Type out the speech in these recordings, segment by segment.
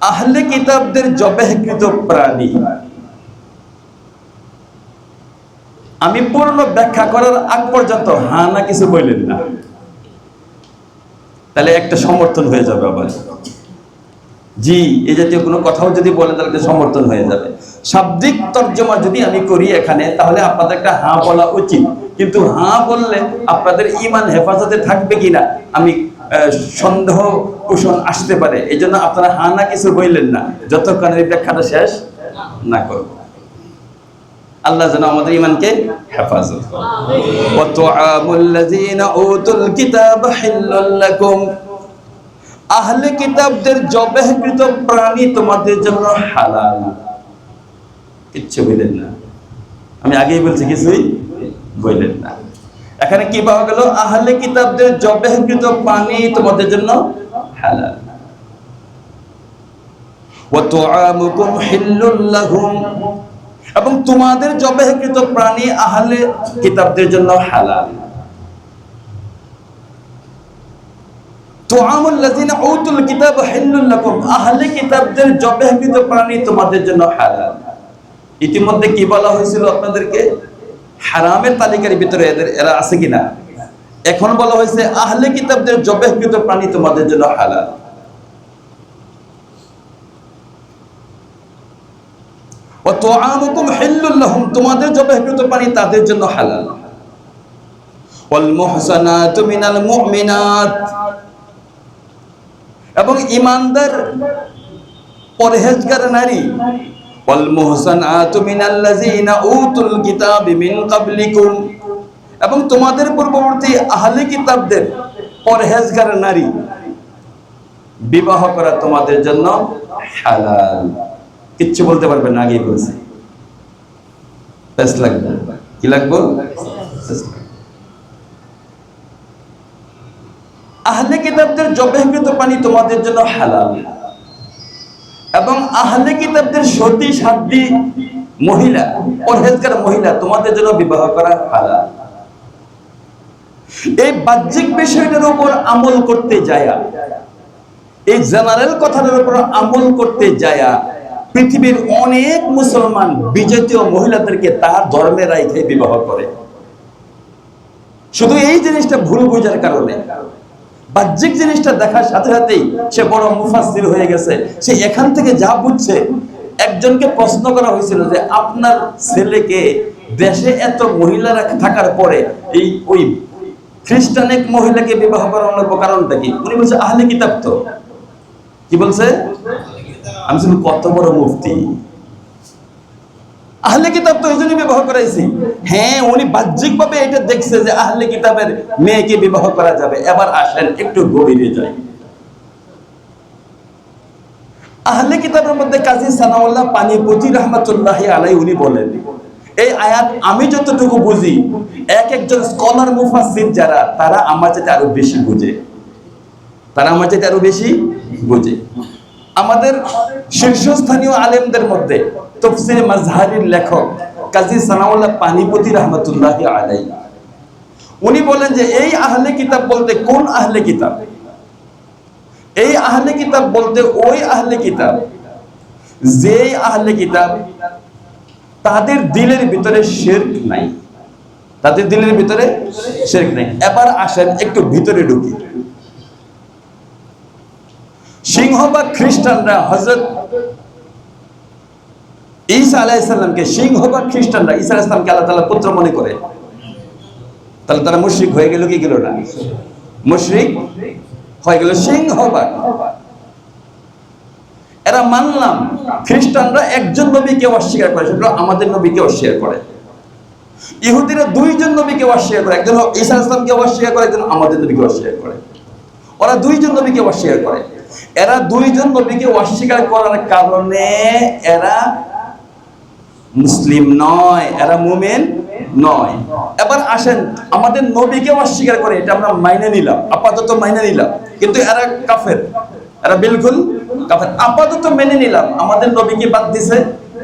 আহলে কিতাবদের জবেহকৃত প্রাণী। আমি পূর্ণ ব্যাখ্যা করার আগ পর্যন্ত হা না কিছু বললেন না। তাহলে একটা সমর্থন হয়ে যাবে আবার। জি এই জাতীয় কোনো কথাও যদি বলে তাহলে সমর্থন হয়ে যাবে। শাব্দিক তর্জমা যদি আমি করি এখানে তাহলে আপনাদের একটা হাঁ বলা উচিত। কিন্তু হাঁ বললে আপনাদের ইমান হেফাজতে থাকবে কিনা আমি সন্দেহ পোষণ আসতে পারে। এই জন্য আপনারা হাঁ না কিছু বললেন না। যতক্ষণ এই ব্যাখ্যাটা শেষ না করব। আল্লাহ যেন আমাদের ইমানকে হেফাজত করে। আহলে কিতাবদের জবেহকৃত প্রাণী তোমাদের জন্য হালাল। কিচ্ছু বললেন না। আমি আগেই বলছি, কিছুই বললেন না। এখানে কি পাওয়া গেল? আহলে কিতাবদের জবেহকৃত প্রাণী তোমাদের জন্য হালাল। এবং তোমাদের জবেহকৃত প্রাণী আহলে কিতাবদের জন্য হালাল। তোমাদের ইতিমধ্যে কি বলা হয়েছিল আপনাদেরকে? হারামের তালিকার ভিতরে এদের, এরা আছে কিনা? এখন বলা হয়েছে, আহলে কিতাবদের জবেহকৃত প্রাণী তোমাদের জন্য হালাল। তাদের জন্য হালাল। এবং ইমানদার পরহেজগার নারী। ওয়াল মুহসানাতু মিনাল্লাযিনা উতুল কিতাব মিন ক্বাবলিকুম। এবং তোমাদের পূর্ববর্তী আহলে কিতাবদের পরহেজগার নারী। বিবাহ করা তোমাদের জন্য হালাল। কিচ্ছু বলতে পারবে না, আগেই বলছি। লাগবে। কি লাগবে পেস লাগবে। আহলে কিতাবদের জবেহকৃত পানি তোমাদের জন্য হালাল। এবং আহলে কিতাবদের সতী সাধ্যী মহিলা, পরহেজগার মহিলা তোমাদের জন্য বিবাহ করা হালাল। এই বাহ্যিক বিষয়টার উপর আমল করতে যায়া, এই জেনারেল কথাটার উপর আমল করতে যায়া পৃথিবীর অনেক মুসলমান বিজেতীয় মহিলাদেরকে তার ধর্মের রাইখে বিবাহ করে। শুধু এই জিনিসটা ভুল বোঝার কারণে। বাহ্যিক জিনিসটা দেখার সাথে সাথেই সে বড় মুফাসসির হয়ে গেছে। সে এখান থেকে যা বুঝছে, একজনকে প্রশ্ন করা হয়েছিল যে আপনার ছেলেকে দেশে এত মহিলারা থাকার পরে এই ওই খ্রিস্টান এক মহিলাকে বিবাহ করানোর কারণটা কি? উনি বলছে, আহলে কিতাব তো। কি বলছে? আমি শুধু কত বড় মুফতি। আহলে কিতাব তো এই বিবাহ করাইছি। হ্যাঁ উনি বাহ্যিক ভাবে এটা দেখছে যে আহলে কিতাবের মেয়েকে বিবাহ করা যাবে। এবার আসেন একটু গভীরে যাই। আহলে কিতাবের মধ্যে কাজী সানাউল্লাহ পানিপতি রহমতুল্লাহ আলাই উনি বলেন, এই আয়াত আমি যতটুকু বুঝি, এক একজন স্কলার মুফাসসির যারা, তারা আমার চাইতে আরও বেশি বুঝে। তারা আমার চাইতে আরও বেশি বুঝে। আমাদের শীর্ষস্থানীয় আলেমদের মধ্যে তফসির মাজহারির লেখক কাজী সানাউল্লাহ পানিপতি রহমতুল্লাহ আলাই উনি বলেন যে, এই আহলে কিতাব বলতে কোন আহলে কিতাব? এই আহলে কিতাব বলতে ওই আহলে কিতাব যে আহলে কিতাব তাদের দিলের ভিতরে শিরক নাই। তাদের দিলের ভিতরে শিরক নাই। এবার আসেন একটু ভিতরে ঢুকি। সিংহ বা খ্রিস্টানরা হজরত ঈসা আলাইসাল্লামকে সিংহ বা খ্রিস্টানরা, ঈসা আলাইসাল্লামকে আল্লাহ তাআলা পুত্র মনে করে। তাহলে তারা মুশরিক হয়ে গেল, কি গেল না? মুশরিক হয়ে গেল সিংহবাগ এরা মানলাম, খ্রিস্টানরা একজন নবীকে অস্বীকার করে, সেটা আমাদের নবীকে অস্বীকার করে। ইহুদিরা দুইজন নবীকে অস্বীকার করে, একজন ঈসা ইসলামকে অস্বীকার করে, একজন আমাদের নবীকে অস্বীকার করে। ওরা দুইজন নবীকে অস্বীকার করে। এরা দুইজন নবীকে অস্বীকার করার কারণে এরা মুসলিম নয়, এরা মুমেন নয়। এবার আসেন, আমাদের নবীকে অস্বীকার করে, এটা আমরা মাইনে নিলাম, আপাতত মাইনে নিলাম। কিন্তু এরা কাফের, এরা বিলকুল কাফের। আপাতত মেনে নিলাম, আমাদের নবীকে বাদ দিছে,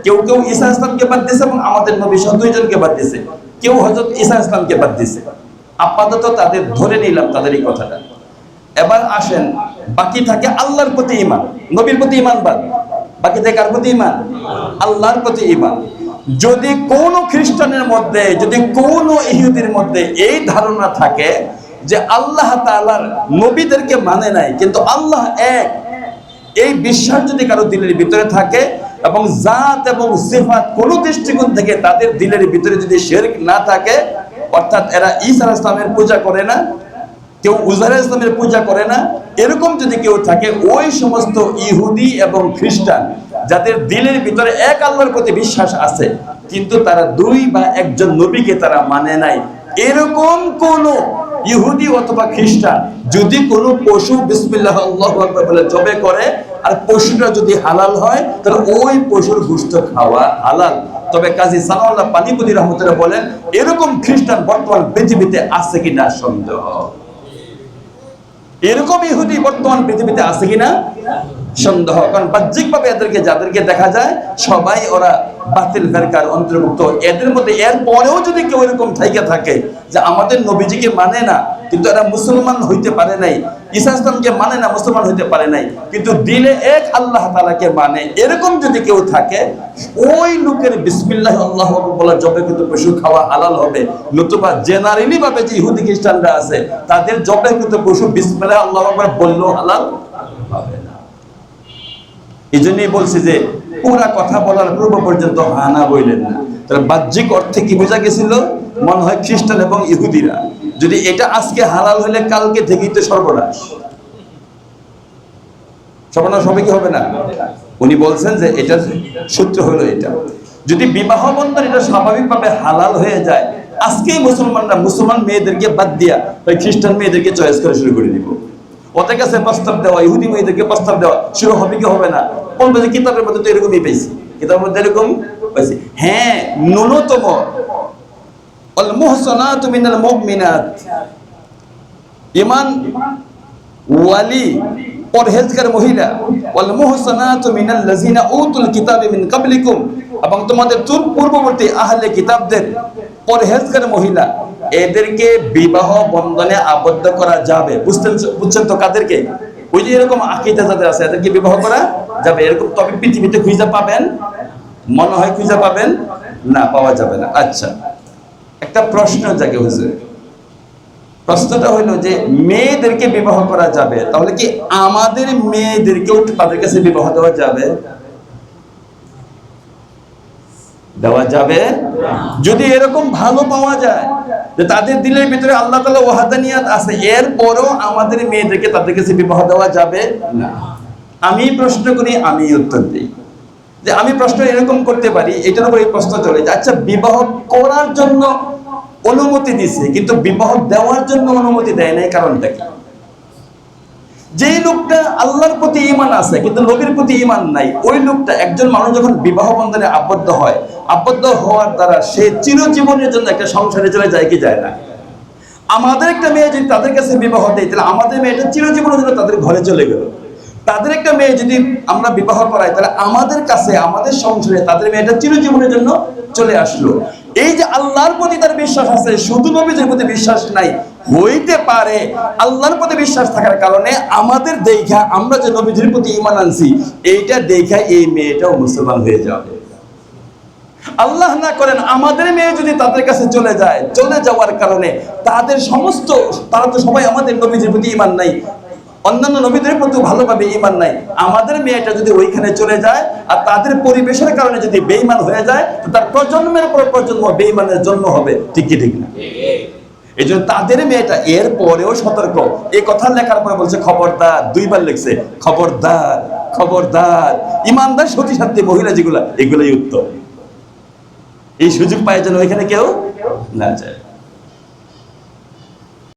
কেউ কেউ ঈসা ইসলামকে বাদ দিছে এবং আমাদের নবী সহ দুইজনকে বাদ দিছে। কেউ হযরত ঈসা ইসলামকে বাদ দিছে। আপাতত তাদের ধরে নিলাম, তাদের এই কথাটা। এবার আসেন, বাকি থাকে আল্লাহর প্রতি ইমান নবীর প্রতি ইমান বাদ বাকি থাকে কার প্রতি ইমান আল্লাহর প্রতি ইমান যদি কোন খ্রিস্টানের মধ্যে, যদি কোন ইহুদির মধ্যে এই ধারণা থাকে যে আল্লাহ তাআলার নবীদেরকে মানে নাই, কিন্তু আল্লাহ এক, এই বিশ্বাস যদি কারও দিলের ভিতরে থাকে এবং জাত এবং সিফাত কোন দৃষ্টিকোণ থেকে তাদের দিলের ভিতরে যদি শিরক না থাকে, অর্থাৎ এরা আলাইহিস ইসলামের পূজা করে না কেউ উজার ইসলামের পূজা করে না, এরকম যদি কেউ থাকে, ওই সমস্ত ইহুদি এবং খ্রিস্টান, যাদের দিলের ভিতরে এক আল্লাহর প্রতি বিশ্বাস আছে, কিন্তু তারা দুই বা একজন নবীকে তারা মানে নাই। এরকম কোন ইহুদি অথবা খ্রিস্টান যদি কোনো পশু বিসমিল্লাহ আল্লাহু বলে জবে করে, আর পশুটা যদি হালাল হয়, তাহলে ওই পশুর গোশত খাওয়া হালাল। তবে কাজী সানাউল্লাহ পানিপতি রহমতুল্লাহ বলেন, এরকম খ্রিস্টান বর্তমান পৃথিবীতে আছে কিনা সন্দেহ। এরকম ইহুদি বর্তমান পৃথিবীতে আছে কিনা? সন্দেহ। কারণ বাহ্যিকভাবে এদেরকে, যাদেরকে দেখা যায়, সবাই ওরা বাতিল, ফেরকার, অন্তর্ভুক্ত। এদের মধ্যে এর পরেও যদি কেউ এরকম ঠাইকে থাকে যে আমাদের নবীজিকে মানে না, কিন্তু এরা মুসলমান হইতে পারে নাই ঈসা ইসলামকে মানে না, মুসলমান হইতে পারে নাই। কিন্তু দিলে এক আল্লাহ তাআলাকে মানে এরকম যদি কেউ থাকে, ওই লোকের বিসমিল্লাহ আল্লাহ বলা জবে কিন্তু পশু খাওয়া হালাল হবে। নতুবা জেনারেলি ভাবে যে ইহুদি খ্রিস্টানরা আছে, তাদের জবে কিন্তু পশু বিসমিল্লাহ আল্লাহ বললেও হালাল হবে এই জন্যই বলছি যে, পুরা কথা বলার পূর্ব পর্যন্ত হানা বইলেন না। তাহলে বাহ্যিক অর্থে কি বোঝা গেছিল? মনে হয় খ্রিস্টান এবং ইহুদিরা। যদি এটা আজকে হালাল হলে কালকে থেকেই তো সর্বনাশ। সর্বনাশ হবে কি হবে না? উনি বলছেন যে এটা সূত্র হলো এটা। যদি বিবাহ বন্ধন এটা স্বাভাবিকভাবে হালাল হয়ে যায়, আজকেই মুসলমানরা, মুসলমান মেয়েদেরকে বাদ দিয়া ওই খ্রিস্টান মেয়েদেরকে চয়েস করে শুরু করে দিব। ওদের কাছে প্রস্তাব দেওয়া, ইহুদি মেয়েদেরকে প্রস্তাব দেওয়া, শুরু হবে কি হবে না? বলবে যে কিতাবের মধ্যে তো এরকমই পেয়েছি। কিতাবের মধ্যে এরকম পাইছি হ্যাঁ ন্যূনতম এদেরকে বিবাহ বন্ধনে আবদ্ধ করা যাবে। বুঝতেন বুঝছেন তো কাদেরকে? ওই যে এরকম আকীদা যাদের আছে, এদেরকে বিবাহ করা যাবে। এরকম তবে পৃথিবীতে খুঁজে পাবেন? মনে হয় খুঁজে পাবেন? না, পাওয়া যাবে না। আচ্ছা। একটা প্রশ্ন জাগে হুজুর। প্রশ্নটা হইল যে, মেয়েদেরকে বিবাহ করা যাবে, তাহলে কি আমাদের মেয়েদেরকেও তাদের কাছে বিবাহ দেওয়া যাবে? দেওয়া যাবে? যদি এরকম ভালো পাওয়া যায়, যে তাদের দিলের ভিতরে আল্লাহ তালা ওয়াহাদানিয়াত আছে, এরপরও আমাদের মেয়েদেরকে তাদের কাছে বিবাহ দেওয়া যাবে? না। আমি প্রশ্ন করি আমি উত্তর দিই। যে আমি প্রশ্ন এরকম করতে পারি, এটার উপর এই প্রশ্ন চলে যে আচ্ছা বিবাহ করার জন্য অনুমতি দিছে, কিন্তু বিবাহ দেওয়ার জন্য অনুমতি দেয় নাই কারণটা কি? যেই লোকটা আল্লাহর প্রতি ইমান আছে, কিন্তু নবীর প্রতি ইমান নাই, ওই লোকটা একজন মানুষ যখন বিবাহ বন্ধনে আবদ্ধ হয়, আবদ্ধ হওয়ার দ্বারা সে চিরজীবনের জন্য একটা সংসারে চলে যায় কি যায় না? আমাদের একটা মেয়ে যদি তাদের কাছে বিবাহ দেয়, তাহলে আমাদের মেয়েটা চিরজীবনের জন্য তাদের ঘরে চলে গেল। তাদের একটা মেয়ে যদি আমরা বিবাহ করাই, তাহলে আমাদের কাছে, আমাদের সংসারে তাদের মেয়েটা চিরজীবনের জন্য চলে আসলো। এই যে আল্লাহর প্রতি তার বিশ্বাস আছে, শুধু নবীদের প্রতি বিশ্বাস নাই, হইতে পারে আল্লাহর প্রতি বিশ্বাস থাকার কারণে আমাদের দেখা আমরা যে নবীদের প্রতি ইমান আনছি, এইটা দেখা এই মেয়েটাও মুসলমান হয়ে যাবে। আল্লাহ না করেন, আমাদের মেয়ে যদি তাদের কাছে চলে যায়, চলে যাওয়ার কারণে তাদের সমস্ত, তারা তো সবাই আমাদের নবীজির প্রতি ইমান নাই অন্যান্য নবীদের প্রতি ভালোভাবে ইমান নাই। আমাদের মেয়েটা যদি ওইখানে চলে যায় আর তাদের পরিবেশের কারণে যদি বেইমান হয়ে যায়, তো তার প্রজন্মের পর প্রজন্ম বেইমানের জন্ম হবে। ঠিক কি, ঠিক না? এই জন্য তাদের মেয়েটা এর পরেও সতর্ক। এই কথা লেখার পরে বলছে, খবরদার। দুইবার লিখছে, খবরদার খবরদার। ইমানদার সতী সাথে মহিলা যেগুলা, এগুলোই উত্তর এই সুযোগ পায় যেন ওইখানে কেউ না যায়।